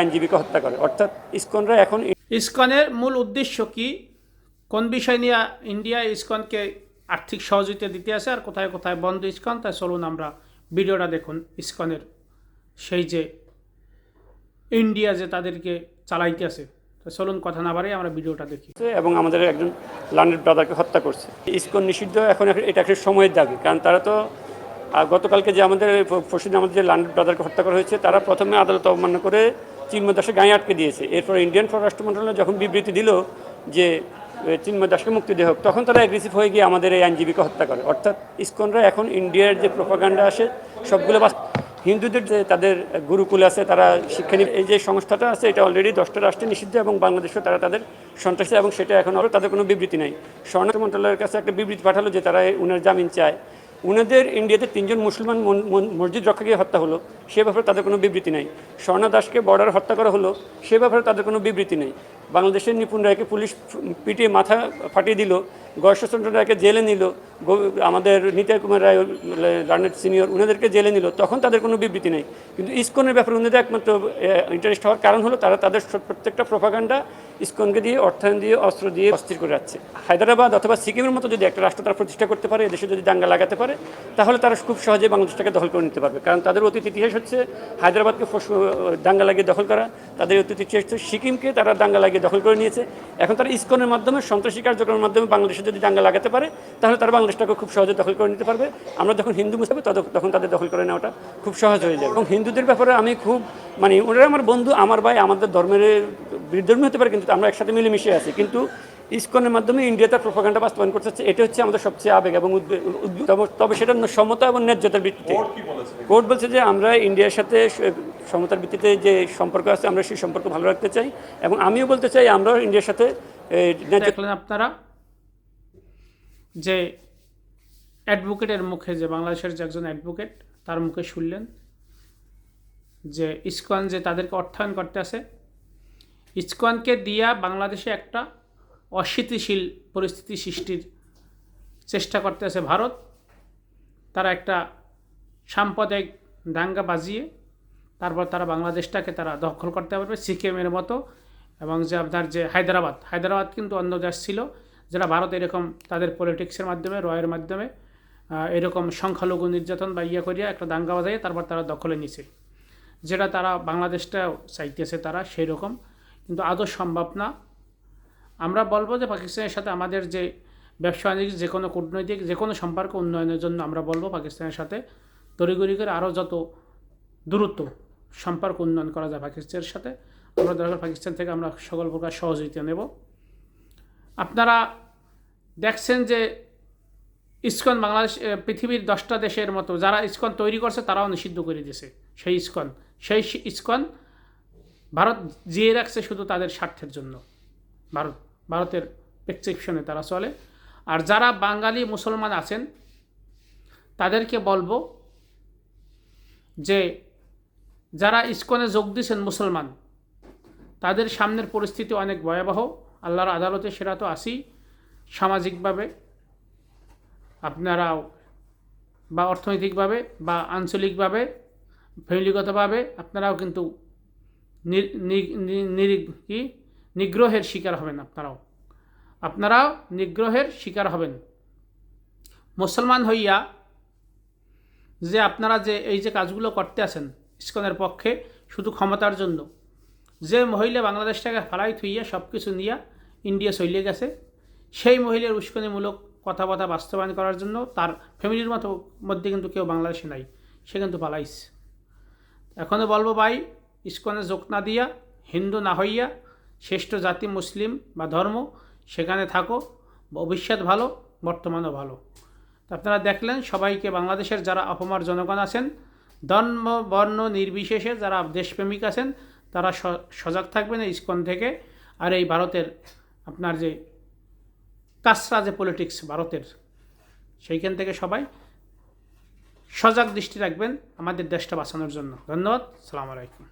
আইনজীবীকে হত্যা করে। অর্থাৎ ইসকনরা এখন ইসকনের মূল উদ্দেশ্য কি? কোন বিষয় নিয়ে ইন্ডিয়া ইসকনকে আর্থিক সহযোগিতা দিতে আছে আর কোথায় কোথায় বন্ধ ইসকন? তাই চলুন আমরা ভিডিওটা দেখুন। ইসকনের সেই যে ইন্ডিয়া যে তাদেরকে চালাইতে আছে। তো চলুন কথা না বাড়িয়ে আমরা ভিডিওটা দেখি। এবং আমাদের একজন লান্ডেড ব্রাদারকে হত্যা করছে। ইসকন নিষিদ্ধ এখন এটা একটা সময়ের দাবি। কারণ তারা তো আহ, গতকালকে যে আমাদের পরশুদিন আমাদের যে লান্ডেড ব্রাদারকে হত্যা করা হয়েছে তারা প্রথমে আদালত অবমাননা করে চিন্ময় দাসের গায়ে আটকে দিয়েছে। এরপর ইন্ডিয়ান পররাষ্ট্র মন্ত্রণালয় যখন বিবৃতি দিল যে চিন্ময় দাসকে মুক্তি দেওয়া হোক তখন তারা অ্যাগ্রেসিভ হয়ে গিয়ে আমাদের এই আইনজীবীকে হত্যা করে। অর্থাৎ ইসকনরা এখন ইন্ডিয়ার যে প্রোপাগান্ডা আসে সবগুলো হিন্দুদের যে তাদের গুরুকুল আছে তারা শিক্ষা এই যে সংস্থাটা আছে এটা অলরেডি দশটা রাষ্ট্রে নিষিদ্ধ এবং বাংলাদেশেও তারা তাদের সন্ত্রাসী এবং সেটা এখন আরও তাদের কোনো বিবৃতি নেই। স্বর্ণার্থ মন্ত্রণালয়ের কাছে একটা বিবৃতি পাঠালো যে তারা উনার জামিন চায়। উনাদের ইন্ডিয়াতে তিনজন মুসলমান মন- মন- মসজিদ রক্ষাকে হত্যা হলো, সে ব্যাপারে তাদের কোনো বিবৃতি নেই। স্বর্ণা দাসকে বর্ডার হত্যা করা হলো, সে ব্যাপারে তাদের কোনো বিবৃতি নেই। বাংলাদেশের নিপুণ রায়কে পুলিশ পিটিয়ে মাথা ফাটিয়ে দিল গয়েশ্বরচন্দ্র রায়কে জেলে নিল আমাদের নিতাই কুমার রায় লার্নেট সিনিয়র উনাদেরকে জেলে নিল। তখন তাদের কোনো বিবৃতি নেই। কিন্তু ইসকনের ব্যাপারে উনাদের একমাত্র ইন্টারেস্ট হওয়ার কারণ হলো তারা তাদের প্রত্যেকটা প্রপাগান্ডা ইসকনকে দিয়ে, অর্থায়ন দিয়ে, অস্ত্র দিয়ে অস্থির করে যাচ্ছে হায়দ্রাবাদ অথবা সিকিমের মতো যদি একটা রাষ্ট্র তারা প্রতিষ্ঠা করতে পারে, এদেশে যদি দাঙ্গা লাগাতে পারে, তাহলে তারা খুব সহজে বাংলাদেশটাকে দখল করে নিতে পারবে। কারণ তাদের অতীত ইতিহাস হচ্ছে হায়দ্রাবাদকে দাঙ্গা লাগিয়ে দখল করা। তাদের অতীত ইতিহাস হচ্ছে সিকিমকে তারা দাঙ্গা লাগিয়ে দখল করে নিয়েছে। এখন তারা ইস্কনের মাধ্যমে সন্ত্রাসী কার্যক্রমের মাধ্যমে বাংলাদেশে যদি দাঙ্গা লাগাতে পারে তাহলে তারা বাংলাদেশটাকে খুব সহজে দখল করে নিতে পারবে। আমরা যখন হিন্দু মুসলিম তখন তাদের দখল করে নেওয়াটা খুব সহজ হয়ে যাবে। এবং হিন্দুদের ব্যাপারে আমি খুব মানে ওরা আমার বন্ধু আমার ভাই আমাদের ধর্মের বিধর্মী হতে পারে কিন্তু আমরা একসাথে মিলেমিশে আছি। কিন্তু ইসকনের মাধ্যমে ইন্ডিয়া তার প্রোপাগান্ডা বাস্তবায়ন করতে চাচ্ছে এটা হচ্ছে আমাদের সবচেয়ে আবেগ এবং তবে- সেটা সমতা এবং ন্যায্যতার ভিত্তিতে। কোর্ট বলছে? যে আমরা ইন্ডিয়ার সাথে সমতার ভিত্তিতে যে সম্পর্ক আছে আমরা সেই সম্পর্ক ভালো রাখতে চাই। এবং আমিও বলতে চাই আমরাও ইন্ডিয়ার সাথে দেখলেন আপনারা? যে অ্যাডভোকেটের মুখে, যে বাংলাদেশের যে একজন অ্যাডভোকেট, তার মুখে শুনলেন যে ইসকন যে তাদেরকে অর্থায়ন করতে আছে, ইসকনকে দিয়া বাংলাদেশে একটা অস্থিতিশীল পরিস্থিতি সৃষ্টির চেষ্টা করতে আছে ভারত। তারা একটা সাম্প্রদায়িক দাঙ্গা বাজিয়ে তারপর তারা বাংলাদেশটাকে তারা দখল করতে পারবে, সিকিমের মতো এবং যে আপনার যে হায়দ্রাবাদ হায়দ্রাবাদ কিন্তু অন্য দেশ ছিল। যারা ভারত এরকম তাদের পলিটিক্সের মাধ্যমে রয়ের মাধ্যমে এরকম সংখ্যালঘু নির্যাতন বা ইয়ে করিয়া একটা দাঙ্গা বাজাইয়ে তারপর তারা দখলে নিছে। যেটা তারা বাংলাদেশটাও চাইতেছে তারা সেই রকম কিন্তু আদৌ সম্ভব না। আমরা বলব যে পাকিস্তানের সাথে আমাদের যে ব্যবসা বাণিজ্য, যে কোনো কূটনৈতিক, যে কোনো সম্পর্ক উন্নয়নের জন্য আমরা বলব পাকিস্তানের সাথে তড়িগড়ি করে আরও যত দূরত্ব সম্পর্ক উন্নয়ন করা যায় পাকিস্তানের সাথে, আমরা দরকার পাকিস্তান থেকে আমরা সকল প্রকার সহযোগিতা নেব। আপনারা দেখছেন যে ইস্কন বাংলাদেশ পৃথিবীর দশটা দেশের মতো যারা ইসকন তৈরি করছে তারাও নিষিদ্ধ করে দিয়েছে। সেই ইসকন সেই ইসকন ভারত জিয়ে রাখছে শুধু তাদের স্বার্থের জন্য। ভারত, ভারতের প্রেসক্রিপশনে তারা চলে। আর যারা বাঙালি মুসলমান আছেন, তাদেরকে বলব যে যারা ইস্কনে যোগ দিয়েছেন মুসলমান, তাদের সামনের পরিস্থিতি অনেক ভয়াবহ। আল্লাহর আদালতে সেটা তো আসি সামাজিকভাবে। আপনারাও বা অর্থনৈতিকভাবে বা আঞ্চলিকভাবে, ফ্যামিলিগতভাবে আপনারাও কিন্তু কি? নিগ্রহের শিকার হবেন আপনারাও। আপনারাও নিগ্রহের শিকার হবেন। মুসলমান হইয়া যে আপনারা যে এই যে কাজগুলো করতে আছেন ইস্কনের পক্ষে শুধু ক্ষমতার জন্য, যে মহিলা বাংলাদেশটাকে ফালাই থুইয়া সব কিছু নিয়ে ইন্ডিয়া চলে গেছে। সেই মহিলার উস্কানিমূলক কথাবার্তা বাস্তবায়ন করার জন্য তার ফ্যামিলির মতো মধ্যে কিন্তু কেউ বাংলাদেশে নাই। সে কিন্তু পালাইছে। এখনও বলব ভাই ইস্কনে যোগ না দিয়া, হিন্দু না হইয়া, শ্রেষ্ঠ জাতি মুসলিম বা ধর্ম, সেখানে থাকো। ভবিষ্যৎ ভালো, বর্তমানও ভালো। আপনারা দেখলেন, সবাইকে বাংলাদেশের যারা অপমার জনগণ আছেন, ধর্ম, বর্ণ নির্বিশেষে যারা দেশপ্রেমিক আছেন, তারা সজাগ থাকবেন এই ইস্কন থেকে। আর এই ভারতের আপনার যে কাসরা যে পলিটিক্স ভারতের, সেইখান থেকে সবাই সজাগ দৃষ্টি রাখবেন আমাদের দেশটা বাঁচানোর জন্য। ধন্যবাদ, সালাম আলাইকুম।